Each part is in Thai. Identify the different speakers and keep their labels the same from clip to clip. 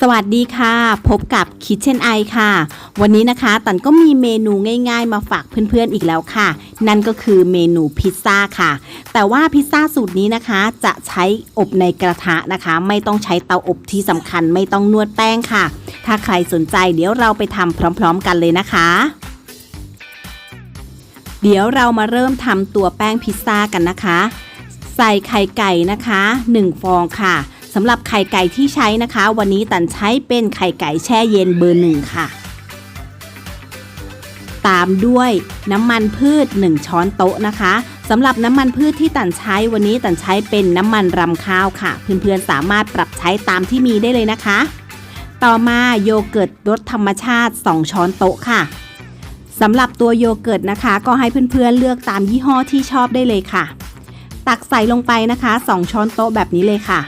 Speaker 1: สวัสดีค่ะ พบกับ Kitchen Eye ค่ะ วันนี้นะคะตันก็มีเมนูง่าย ๆ มาฝากเพื่อนๆอีกแล้วค่ะ นั่นก็คือเมนูพิซซ่าค่ะ แต่ว่าพิซซ่าสูตรนี้นะคะ จะใช้อบในกระทะนะคะ ไม่ต้องใช้เตาอบที่สำคัญไม่ต้องนวดแป้งค่ะ ถ้าใครสนใจเดี๋ยวเราไปทำพร้อม ๆ กันเลยนะคะ เดี๋ยวเรามาเริ่มทำตัวแป้งพิซซ่ากันนะคะ ใส่ไข่ไก่นะคะ 1 ฟองค่ะ สำหรับไข่ไก่ที่ใช้นะคะ วันนี้ตันใช้เป็นไข่ไก่แช่เย็นเบอร์หนึ่งค่ะ ตามด้วยน้ำมันพืช 1 ช้อนโต๊ะนะคะสำหรับน้ำมันพืชที่ตันใช้วันนี้ตันใช้เป็นน้ำมันรำข้าวค่ะ เพื่อนๆสามารถปรับใช้ตามที่มีได้เลยนะคะ ต่อมาโยเกิร์ตรสธรรมชาติ 2 ช้อนโต๊ะค่ะสำหรับตัวโยเกิร์ตนะคะ ก็ให้เพื่อนๆเลือกตามยี่ห้อที่ชอบได้เลยค่ะ ตักใส่ลงไปนะคะ 2 ช้อนโต๊ะแบบนี้เลยค่ะ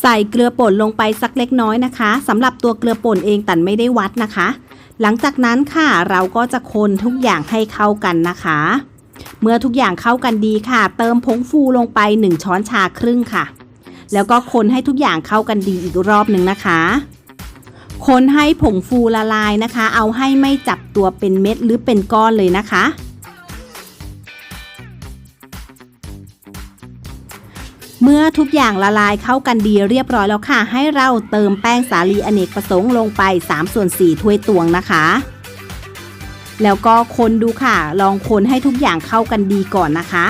Speaker 1: ใส่เกลือป่นลงไปสักเล็กน้อยนะคะสำหรับตัวเกลือป่นเองตันไม่ได้วัดนะคะ หลังจากนั้นค่ะเราก็จะคนทุกอย่างให้เข้ากันนะคะ เมื่อทุกอย่างเข้ากันดีค่ะ เติมผงฟูลงไป 1 ช้อนชาครึ่งค่ะ แล้วก็คนให้ทุกอย่างเข้ากันดีอีกรอบหนึ่งนะคะ คนให้ผงฟูละลายนะคะ เอาให้ไม่จับตัวเป็นเม็ดหรือเป็นก้อนเลยนะคะ มื่อทุกอย่างละลายเข้ากันดีเรียบร้อยแล้วค่ะ ให้เราเติมแป้งสาลีอเนกประสงค์ลงไป3ส่วน4ถ้วยตวงนะคะ แล้วก็คนดูค่ะ ลองคนให้ทุกอย่างเข้ากันดีก่อนนะคะ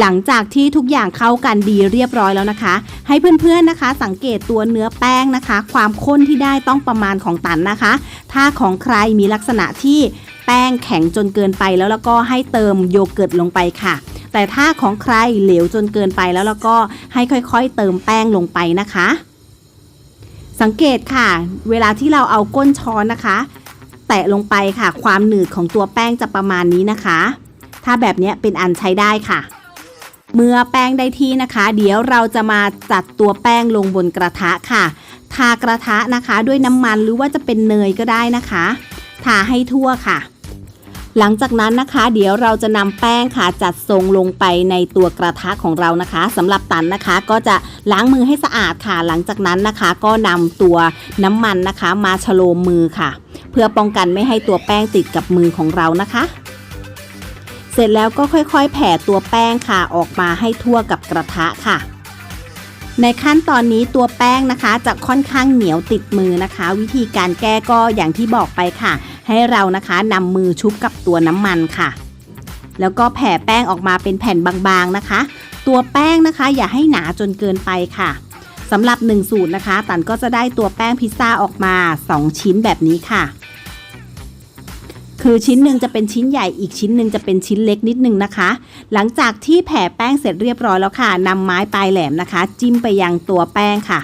Speaker 1: หลังจากที่ทุกอย่างเข้ากันดีเรียบร้อยแล้วนะคะ ให้เพื่อนๆนะคะ สังเกตตัวเนื้อแป้งนะคะ ความข้นที่ได้ต้องประมาณของตันนะคะ ถ้าของใครมีลักษณะที่ แป้งแข็งจนเกินไปแล้วแล้วก็ให้เติมโยเกิร์ตลงไปค่ะ แต่ถ้าของใครเหลวจนเกินไปแล้วแล้วก็ให้ค่อยๆ เติมแป้งลงไปนะคะ สังเกตค่ะ เวลาที่เราเอาก้นช้อนนะคะ แตะลงไปค่ะ ความหนืดของตัวแป้งจะประมาณนี้นะคะ ถ้าแบบนี้เป็นอันใช้ได้ค่ะเมื่อแป้งได้ที่นะคะ เดี๋ยวเราจะมาจัดตัวแป้งลงบนกระทะค่ะ ทากระทะนะคะด้วยน้ำมันหรือว่าจะเป็นเนยก็ได้นะคะ ทาให้ทั่วค่ะ หลังจากนั้นนะคะ เดี๋ยวเราจะนำแป้งค่ะจัดทรงลงไปในตัวกระทะของเรานะคะสำหรับตันนะคะ ก็จะล้างมือให้สะอาดค่ะ หลังจากนั้นนะคะ ก็นำตัวน้ำมันนะคะ มาฉโลมมือค่ะ เพื่อป้องกันไม่ให้ตัวแป้งติดกับมือของเรานะคะเสร็จแล้วก็ค่อยๆ แผ่ตัวแป้งค่ะออกมาให้ทั่วกับกระทะค่ะ ในขั้นตอนนี้ตัวแป้งนะคะจะค่อนข้างเหนียวติดมือนะคะ วิธีการแก้ก็อย่างที่บอกไปค่ะ ให้เรานะคะนำมือชุบกับตัวน้ำมันค่ะ แล้วก็แผ่แป้งออกมาเป็นแผ่นบางๆนะคะ ตัวแป้งนะคะอย่าให้หนาจนเกินไปค่ะสำหรับ 1 สูตรนะคะ ตันก็จะได้ตัวแป้งพิซซ่าออกมา 2 ชิ้นแบบนี้ค่ะ คือชิ้นหนึ่งจะเป็นชิ้นใหญ่อีกชิ้นหนึ่งจะเป็นชิ้นเล็กนิดนึงนะคะ หลังจากที่แผ่แป้งเสร็จเรียบร้อยแล้วค่ะนำไม้ปลายแหลมนะคะ จิ้มไปยังตัวแป้งค่ะ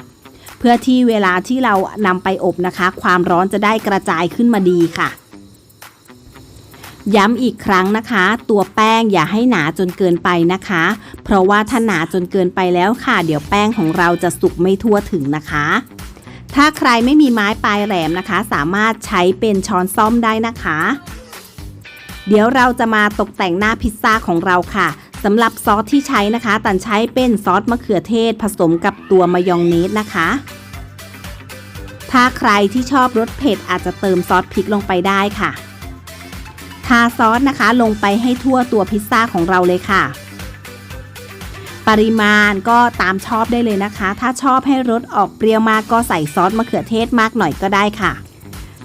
Speaker 1: เพื่อที่เวลาที่เรานำไปอบนะคะ ความร้อนจะได้กระจายขึ้นมาดีค่ะ ย้ำอีกครั้งนะคะ ตัวแป้งอย่าให้หนาจนเกินไปนะคะ เพราะว่าถ้าหนาจนเกินไปแล้วค่ะ เดี๋ยวแป้งของเราจะสุกไม่ทั่วถึงนะคะถ้าใครไม่มีไม้ปลายแหลมนะคะ สามารถใช้เป็นช้อนซ่อมได้นะคะ เดี๋ยวเราจะมาตกแต่งหน้าพิซซ่าของเราค่ะ สำหรับซอสที่ใช้นะคะ ตันใช้เป็นซอสมะเขือเทศผสมกับตัวมายองเนสนะคะ ถ้าใครที่ชอบรสเผ็ดอาจจะเติมซอสพริกลงไปได้ค่ะ ทาซอสนะคะลงไปให้ทั่วตัวพิซซ่าของเราเลยค่ะ ปริมาณก็ตามชอบได้เลยนะคะ ถ้าชอบให้รสออกเปรี้ยวมากก็ใส่ซอสมะเขือเทศมากหน่อยก็ได้ค่ะ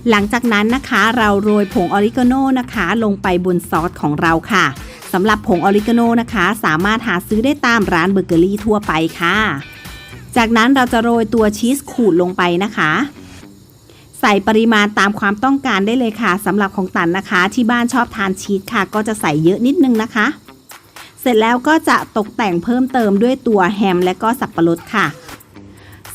Speaker 1: หลังจากนั้นนะคะเราโรยผงออริกาโนนะคะ ลงไปบนซอสของเราค่ะำหรับผงออริกาโนนะคะ สามารถหาซื้อได้ตามร้านเบเกอรี่ทั่วไปค่ะ จากนั้นเราจะโรยตัวชีสขูดลงไปนะคะ ใส่ปริมาณตามความต้องการได้เลยค่ะสำหรับของตันนะคะ ที่บ้านชอบทานชีสค่ะ ก็จะใส่เยอะนิดนึงนะคะ เสร็จแล้วก็จะตกแต่งเพิ่มเติมด้วยตัวแฮมและก็สับปะรดค่ะ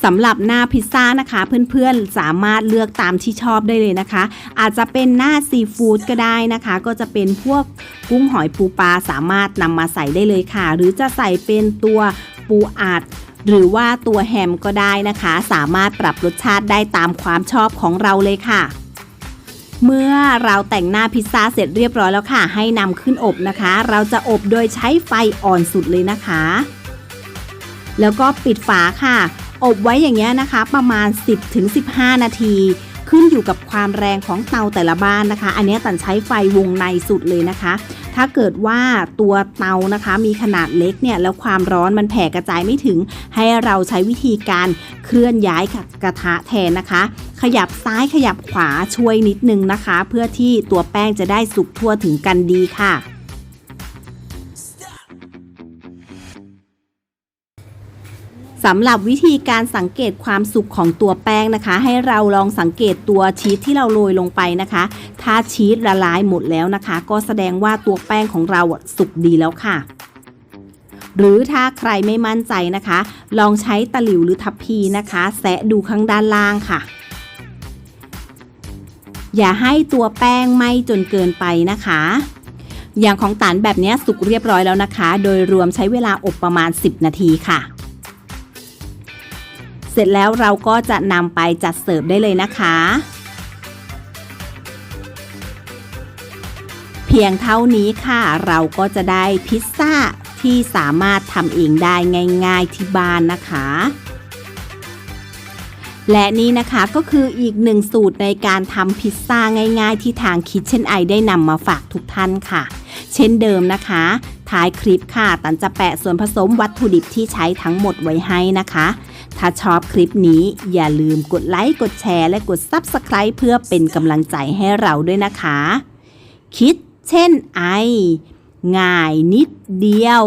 Speaker 1: สำหรับหน้าพิซซ่านะคะ เพื่อนๆสามารถเลือกตามที่ชอบได้เลยนะคะ อาจจะเป็นหน้าซีฟู้ดก็ได้นะคะ ก็จะเป็นพวกกุ้งหอยปูปลาสามารถนำมาใส่ได้เลยค่ะ หรือจะใส่เป็นตัวปูอัดหรือว่าตัวแฮมก็ได้นะคะ สามารถปรับรสชาติได้ตามความชอบของเราเลยค่ะ เมื่อเราแต่งหน้าพิซซ่าเสร็จเรียบร้อยแล้วค่ะ ให้นำขึ้นอบนะคะ เราจะอบโดยใช้ไฟอ่อนสุดเลยนะคะ แล้วก็ปิดฝาค่ะ อบไว้อย่างเงี้ยนะคะ ประมาณ 10-15 นาที ขึ้นอยู่กับความแรงของเตาแต่ละบ้านนะคะ อันนี้ตันใช้ไฟวงในสุดเลยนะคะ ถ้าเกิดว่าตัวเตานะคะมีขนาดเล็กเนี่ยแล้วความร้อนมันแผ่กระจายไม่ถึง ให้เราใช้วิธีการเคลื่อนย้ายกระทะแทนนะคะ ขยับซ้ายขยับขวาช่วยนิดนึงนะคะ เพื่อที่ตัวแป้งจะได้สุกทั่วถึงกันดีค่ะ สำหรับวิธีการสังเกตความสุกของตัวแป้งนะคะ ให้เราลองสังเกตตัวชีสที่เราโรยลงไปนะคะ ถ้าชีสละลายหมดแล้วนะคะ ก็แสดงว่าตัวแป้งของเราสุกดีแล้วค่ะ หรือถ้าใครไม่มั่นใจนะคะ ลองใช้ตะหลิวหรือทัพพีนะคะแสะดูข้างด้านล่างค่ะ อย่าให้ตัวแป้งไหม้จนเกินไปนะคะอย่างของตานแบบนี้สุกเรียบร้อยแล้วนะคะ โดยรวมใช้เวลาอบประมาณ 10 นาทีค่ะ เสร็จแล้วเราก็จะนำไปจัดเสิร์ฟได้เลยนะคะ เพียงเท่านี้ค่ะ เราก็จะได้พิซซ่าที่สามารถทำเองได้ง่ายๆที่บ้านนะคะและนี่นะคะก็คืออีกหนึ่งสูตรในการทำพิซซ่าง่ายๆ ที่ทาง Kitchen Eye ได้นำมาฝากทุกท่านค่ะ เช่นเดิมนะคะ ท้ายคลิปค่ะ ตันจะแปะส่วนผสมวัตถุดิบที่ใช้ทั้งหมดไว้ให้นะคะ ถ้าชอบคลิปนี้อย่าลืมกดไลค์กดแชร์และกด Subscribe เพื่อเป็นกำลังใจให้เราด้วยนะคะ คิดเช่นไอ ง่ายนิดเดียว